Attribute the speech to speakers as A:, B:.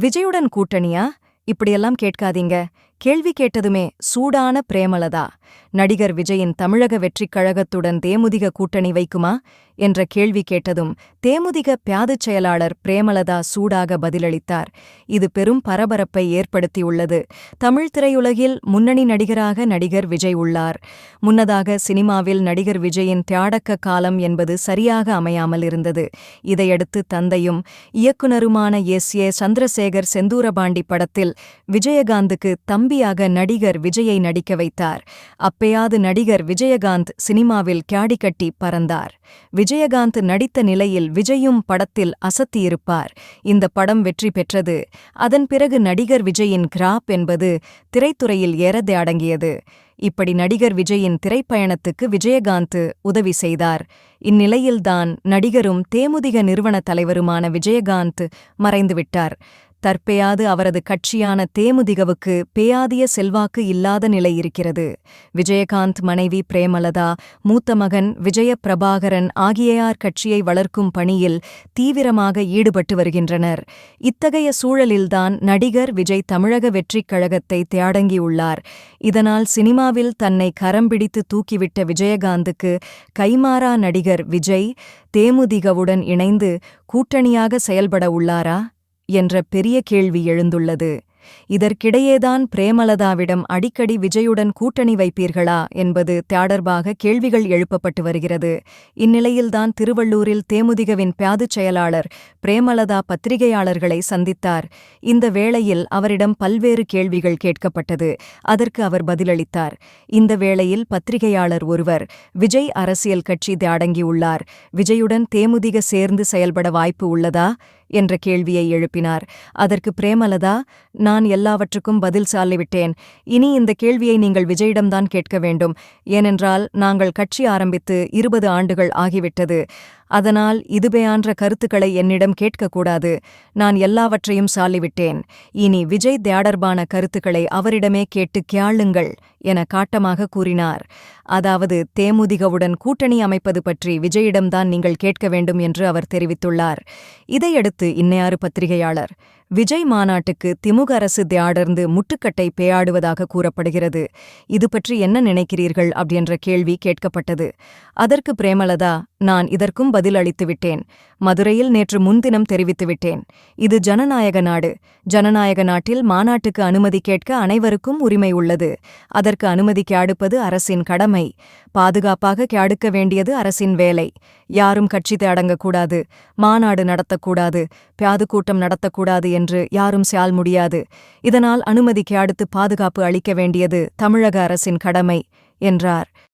A: விஜயுடன் கூட்டணியா? இப்படியெல்லாம் கேட்காதீங்க. கேள்வி கேட்டதுமே சூடான பிரேமலதா. நடிகர் விஜயின் தமிழக வெற்றிக் கழகத்துடன் தேமுதிக கூட்டணி வைக்குமா? என்ற கேள்வி கேட்டதும் தேமுதிக பியாதுச் செயலாளர் பிரேமலதா சூடாக பதிலளித்தார். இது பெரும் பரபரப்பை ஏற்படுத்தியுள்ளது. தமிழ் திரையுலகில் முன்னணி நடிகராக நடிகர் விஜய் உள்ளார். முன்னதாக சினிமாவில் நடிகர் விஜயின் தியாடக்க காலம் என்பது சரியாக அமையாமல் இருந்தது. இதையடுத்து தந்தையும் இயக்குனருமான எஸ் ஏ சந்திரசேகர் செந்தூரபாண்டி படத்தில் விஜயகாந்துக்கு தம்பி கேடியாக நடிகர் விஜயை நடிக்க வைத்தார். அப்பையாது நடிகர் விஜயகாந்த் சினிமாவில் கேடி கட்டி பறந்தார். விஜயகாந்த் நடித்த நிலையில் விஜயும் படத்தில் அசத்தியிருப்பார். இந்த படம் வெற்றி பெற்றது. அதன் பிறகு நடிகர் விஜயின் கிராப் என்பது திரைத்துறையில் ஏறதே அடங்கியது. இப்படி நடிகர் விஜயின் திரைப்பயணத்துக்கு விஜயகாந்த் உதவி செய்தார். இந்நிலையில்தான் நடிகரும் தேமுதிக நிறுவன தலைவருமான விஜயகாந்த் மறைந்துவிட்டார். தற்பெயாது அவரது கட்சியான தேமுதிகவுக்கு பேயாதிய செல்வாக்கு இல்லாத நிலை இருக்கிறது. விஜயகாந்த் மனைவி பிரேமலதா மூத்த மகன் விஜய பிரபாகரன் ஆகியார் கட்சியை வளர்க்கும் பணியில் தீவிரமாக ஈடுபட்டு வருகின்றனர். இத்தகைய சூழலில்தான் நடிகர் விஜய் தமிழக வெற்றிக் கழகத்தை தியாடங்கியுள்ளார் இதனால் சினிமாவில் தன்னை கரம் பிடித்து தூக்கிவிட்ட விஜயகாந்துக்கு கைமாறா நடிகர் விஜய் தேமுதிகவுடன் இணைந்து கூட்டணியாக செயல்பட உள்ளாரா? என்ற பெரிய கேள்வி எழுந்துள்ளது. இதற்கிடையேதான் பிரேமலதாவிடம் அடிக்கடி விஜயுடன் கூட்டணி வைப்பீர்களா என்பது தொடர்பாக கேள்விகள் எழுப்பப்பட்டு வருகிறது. இந்நிலையில்தான் திருவள்ளூரில் தேமுதிகவின் பியாதுச் செயலாளர் பிரேமலதா பத்திரிகையாளர்களை சந்தித்தார். இந்த வேளையில் அவரிடம் பல்வேறு கேள்விகள் கேட்கப்பட்டது. அதற்கு அவர் பதிலளித்தார். இந்த வேளையில் பத்திரிகையாளர் ஒருவர் விஜய் அரசியல் கட்சி தியாடங்கியுள்ளார் விஜயுடன் தேமுதிக சேர்ந்து செயல்பட வாய்ப்பு உள்ளதா? என்ற கேள்வியை எழுப்பினார். அதற்கு பிரேமலதா நான் எல்லாவற்றுக்கும் பதில் சாலிவிட்டேன். இனி இந்த கேள்வியை நீங்கள் விஜயிடம்தான் கேட்க வேண்டும். ஏனென்றால் நாங்கள் கட்சி ஆரம்பித்து இருபது ஆண்டுகள் ஆகிவிட்டது. அதனால் இதுபேயான்ற கருத்துக்களை என்னிடம் கேட்கக்கூடாது. நான் எல்லாவற்றையும் சாலிவிட்டேன். இனி விஜய் தியாடர்பான கருத்துக்களை அவரிடமே கேட்டு கேளுங்கள் என காட்டமாக கூறினார். அதாவது தேமுதிகவுடன் கூட்டணி அமைப்பது பற்றி விஜயிடம்தான் நீங்கள் கேட்க வேண்டும் என்று அவர் தெரிவித்துள்ளார். இதையடுத்து இன்னையாறு பத்திரிகையாளர் விஜய் மாநாட்டுக்கு திமுக அரசு தியாடர்ந்து முட்டுக்கட்டை பேயாடுவதாக கூறப்படுகிறது. இது பற்றி என்ன நினைக்கிறீர்கள்? அப்படின்ற கேள்வி கேட்கப்பட்டது. அதற்கு பிரேமலதா நான் இதற்கும் பதில் அளித்துவிட்டேன் மதுரையில் நேற்று முன்தினம் தெரிவித்துவிட்டேன் இது ஜனநாயக நாடு. ஜனநாயக நாட்டில் மாநாட்டுக்கு அனுமதி கேட்க அனைவருக்கும் உரிமை உள்ளது. அதற்கு அனுமதி கேடுப்பது அரசின் கடமை. பாதுகாப்பாக கேடுக்க வேண்டியது அரசின் வேலை. யாரும் கட்சி தேடங்கக்கூடாது. மாநாடு நடத்தக்கூடாது. பியாது கூட்டம் நடத்தக்கூடாது என்று யாரும் சால் முடியாது. இதனால் அனுமதிக்கு அடுத்து பாதுகாப்பு அளிக்க வேண்டியது தமிழக அரசின் கடமை என்றார்.